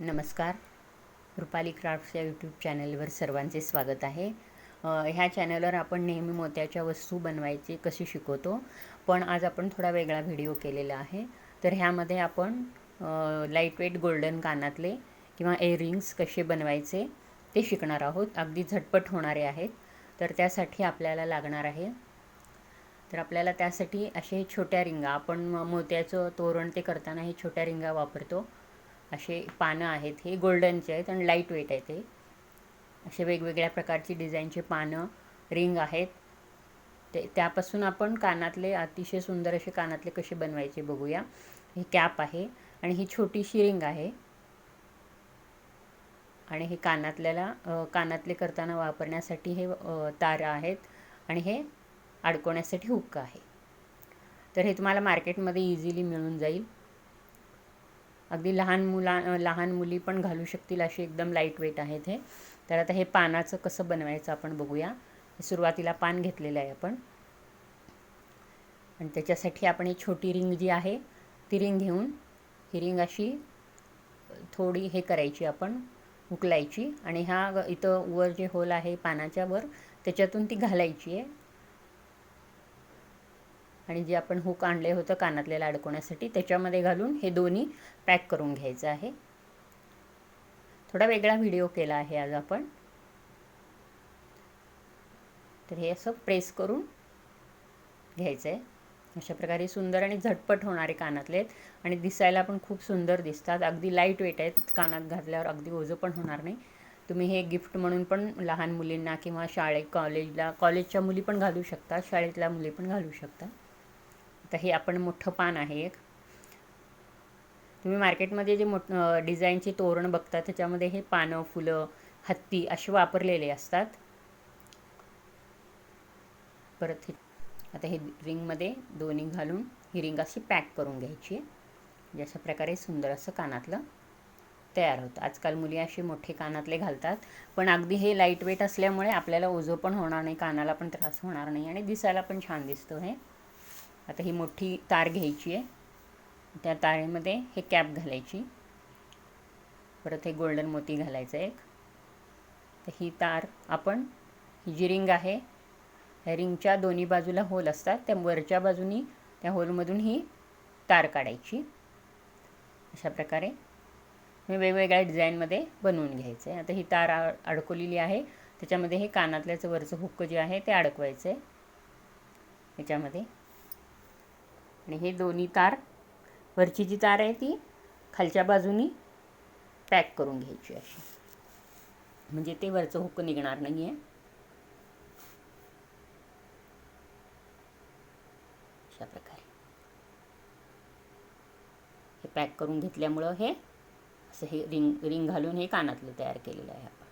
नमस्कार. रुपाली क्राफ्ट्स या यूट्यूब चॅनलवर सर्वांचे स्वागत आहे. ह्या चॅनलवर आपण नेहमी मोत्याच्या वस्तू बनवायची कशी शिकवतो पण आज आपण थोडा वेगळा व्हिडिओ केलेला आहे. तर ह्यामध्ये आपण लाइट वेट गोल्डन कानातले किंवा एअरिंग्स कसे बनवायचे ते शिकणार आहोत. अगदी झटपट होणारे आहेत. तर त्यासाठी आपल्याला लागणार आहे. तर आपल्याला त्यासाठी असे छोट्या रिंगा आपण मोत्याचं तोरण ते करताना हे छोट्या रिंगा वापरतो. असे पानं आहेत हे गोल्डनचे आहेत आणि लाइट वेट आहेत ते असे वेगवेगळ्या प्रकारची डिझाईनचे पानं रिंग आहेत. ते त्यापासून आपण कानातले अतिशय सुंदर असे कानातले कसे बनवायचे बघूया. हे कॅप आहे आणि ही छोटीशी रिंग आहे. आणि हे कानातल्याला कानातले करताना वापरण्यासाठी हे तारा आहेत आणि हे अडकवण्यासाठी हुक्का आहे. तर हे तुम्हाला मार्केटमध्ये इझिली मिळून जाईल. अगदी लहान मुला लहान मुली पण घालू शकतील अशी एकदम लाइट वेट आहेत हे. तर आता हे पानाचं कसं बनवायचं आपण बघूया. सुरुवातीला पान घेतलेलं आहे आपण. आणि त्याच्यासाठी आपण ही छोटी रिंग जी आहे ती रिंग घेऊन ही रिंग अशी थोडी हे करायची आपण उकलायची. आणि ह्या इथं वर जे होल आहे पानाच्या वर त्याच्यातून ती घालायची आहे. आणि जे आपण हुक आणले होतं कानातल्याला अडकवण्यासाठी त्याच्यामध्ये घालून हे दोन्ही पॅक करून घ्यायचं आहे. थोडा वेगळा व्हिडिओ केला आहे आज आपण. तर हे असं प्रेस करून घ्यायचं आहे. अशा प्रकारे सुंदर आणि झटपट होणारे कानातले आहेत. आणि दिसायला पण खूप सुंदर दिसतात. अगदी लाइट वेट आहेत. कानात घातल्यावर अगदी ओझं पण होणार नाही. तुम्ही हे गिफ्ट म्हणून पण लहान मुलींना किंवा शाळेत कॉलेजला कॉलेजच्या मुली पण घालू शकता. शाळेतल्या मुली पण घालू शकता. तर हे आपण मोठं पान आहे एक. तुम्ही मार्केटमध्ये जे मोठ डिझाईनचे तोरण बघता त्याच्यामध्ये हे पानं फुलं हत्ती असे वापरलेले असतात. परत हे आता हे रिंगमध्ये दोन्ही घालून ही रिंग अशी पॅक करून घ्यायची. आहे अशा प्रकारे सुंदर असं कानातलं तयार होतं. आजकाल मुली असे मोठे कानातले घालतात पण अगदी हे लाइट वेट असल्यामुळे आपल्याला ओझं पण होणार नाही कानाला पण त्रास होणार नाही आणि दिसायला पण छान दिसतो हे. आता ही मोठी तार घ्यायची आहे. त्या तारेमध्ये हे कॅप घालायची. परत हे गोल्डन मोती घालायचं एक. तर ही तार आपण ही जी रिंग आहे ह्या रिंगच्या दोन्ही बाजूला होल असतात. त्या वरच्या बाजूनी त्या होलमधून ही तार काढायची. अशा प्रकारे हे वेगवेगळ्या डिझाईनमध्ये बनवून घ्यायचं आहे. आता ही तार अडकवलेली आहे. त्याच्यामध्ये हे कानातल्याचं वरचं हुक्क जे आहे ते अडकवायचं आहे. याच्यामध्ये आणि हे दोन्ही तार वरची जी तार आहे ती खालच्या बाजूनी पॅक करून घ्यायची अशी. म्हणजे ते वरचं हुक्क निघणार नाही आहे अशा प्रकारे. हे पॅक करून घेतल्यामुळं हे असं हे रिंग रिंग घालून हे कानातलं तयार केलेलं आहे आपण.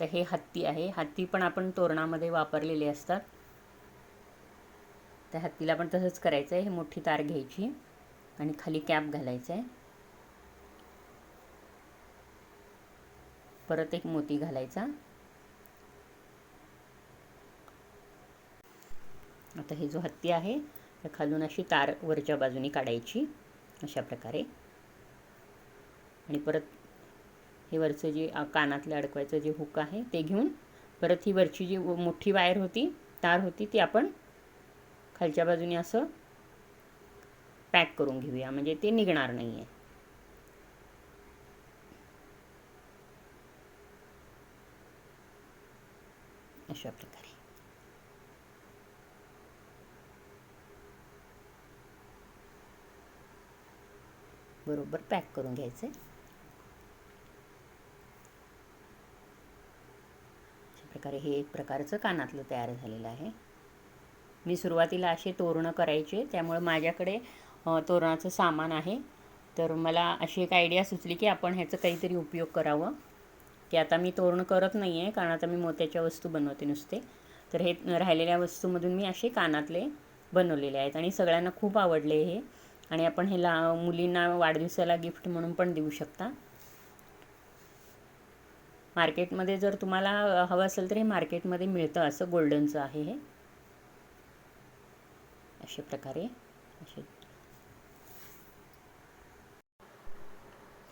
तर हे हत्ती आहे. हत्ती पण आपण तोरणामध्ये वापरलेले असतात. त्या हत्तीला पण तसंच करायचं आहे हे मोठी तार घ्यायची आणि खाली कॅप घालायचं आहे परत एक मोती घालायचा. आता हे जो हत्ती आहे त्या खालून अशी तार वरच्या बाजूनी काढायची अशा प्रकारे. आणि परत हे वरचं जे कानातलं अडकवायचं जे हुक आहे ते घेऊन परत ही वरची जी मोठी वायर होती तार होती ती आपण खालच्या बाजूने असं पॅक करून घेऊया. म्हणजे ते निघणार नाही आहे अशा प्रकारे. बरोबर पॅक करून घ्यायचं अशा प्रकारे हे एक प्रकारचं कानातलं तयार झालेलं आहे. मी सुरुवातीला असे तोरणं करायचे त्यामुळे माझ्याकडे तोरणाचं सामान आहे. तर मला अशी एक आयडिया सुचली की आपण ह्याचं काहीतरी उपयोग करावं. की आता मी तोरण करत नाही आहे कारण आता मी मोत्याच्या वस्तू बनवते नुसते. तर हे राहिलेल्या वस्तूमधून मी असे कानातले बनवलेले आहेत आणि सगळ्यांना खूप आवडले हे. आणि आपण हे ला मुलींना वाढदिवसाला गिफ्ट म्हणून पण देऊ शकता. मार्केटमध्ये जर तुम्हाला हवं असेल तर हे मार्केटमध्ये मिळतं असं गोल्डनचं आहे हे. अशा प्रकारे. असे.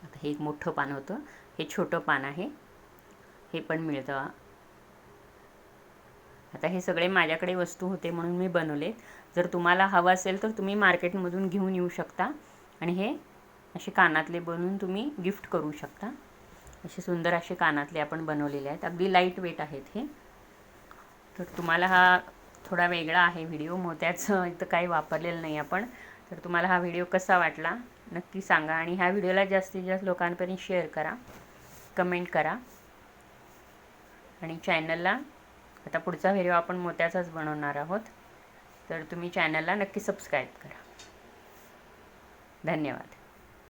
आता हे एक मोठं पान होतं. हे छोटं पान आहे. हे पण मिळतं. आता हे सगळे माझ्याकडे वस्तू होते म्हणून मी बनवले जर तुम्हाला हवं असेल तर तुम्ही मार्केटमधून घेऊन येऊ शकता. आणि हे असे कानातले बनवून तुम्ही गिफ्ट करू शकता. असे सुंदर असे कानातले आपण बनवलेले आहेत. अगदी लाइट वेट आहेत हे. तर तुम्हाला हा थोडा वेगळा आहे व्हिडिओ मोत्याचं इथं काही वापरलेलं नाही आपण. तर तुम्हाला हा व्हिडिओ कसा वाटला नक्की सांगा. आणि ह्या व्हिडिओला जास्तीत जास्त लोकांपर्यंत शेअर करा कमेंट करा. आणि चॅनलला आता पुढचा व्हिडिओ आपण मोत्याचाच बनवणार आहोत. तर तुम्ही चॅनलला नक्की सबस्क्राईब करा. धन्यवाद.